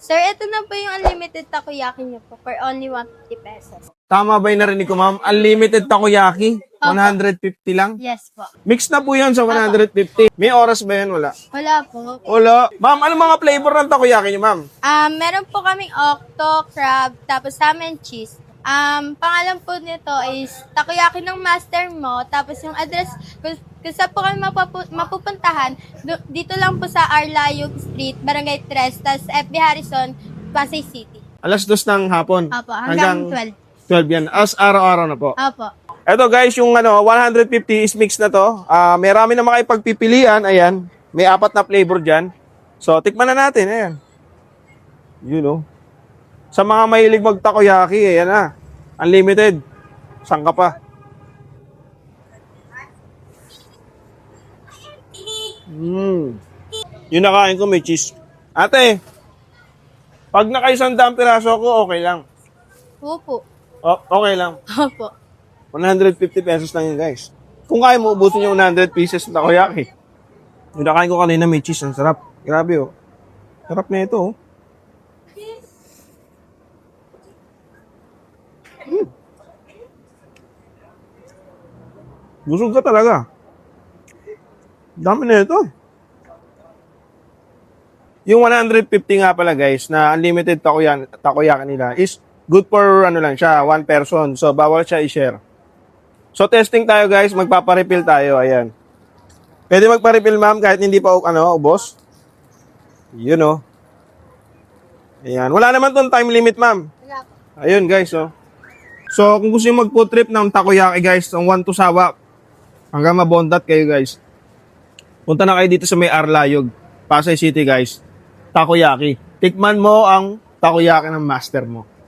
Sir, ito na po yung unlimited takoyaki niyo po for only 150 pesos. Tama ba yung narinig ko, ma'am? Unlimited takoyaki? 150 lang? Yes po. Mix na po yan sa 150. May oras ba yan? Wala. Wala po. Wala. Ma'am, ano mga flavor ng takoyaki niyo, ma'am? Um, meron po kaming octo, crab, tapos salmon cheese. Um, pangalan po nito is takoyaki ng master mo. Tapos yung address, kung, kung saan po kami mapapu- mapupuntahan, dito lang po sa Arlayog Street, Barangay 3, tas FB Harrison, Pasay City. Alas dos ng hapon. Apo, hanggang 12. 12 yan. As araw-araw na po. Apo. Eto guys, yung ano, 150 is mix na to. Ah, may rami na makipagpipilian. Ayan. May apat na flavor dyan. So, tikman na natin. Ayan. You know. Sa mga mahilig magtakoyaki, ayan na. Unlimited. Saan ka pa? Yung nakain ko may cheese. Ate, pag nakaisang daang piraso ko, okay lang. Opo. O, okay lang. Opo. 150 pesos lang yun, guys. Kung kaya mo, ubusin yung 100 pieces na takoyaki. Yung nakain ko kanina may cheese, ang sarap. Grabe, oh. Sarap na ito, oh. Mm. Busog ka talaga. Dami na ito. Yung 150 nga pala guys, na unlimited takoyan, takoyaki nila is good for ano lang siya, one person. So bawal siya i-share. So testing tayo guys, magpapa-refill tayo, ayan. Pwede magpa-refill ma'am kahit hindi pa ano, ubos. Yun oh. Ayan, wala naman tong time limit ma'am. Ayun guys, oh. So, kung gusto nyo mag-food trip ng takoyaki guys, ang one to sawa, hanggang mabondat kayo guys. Punta na kayo dito sa may Arlayog, Pasay City guys. Takoyaki. Tikman mo ang takoyaki ng master mo.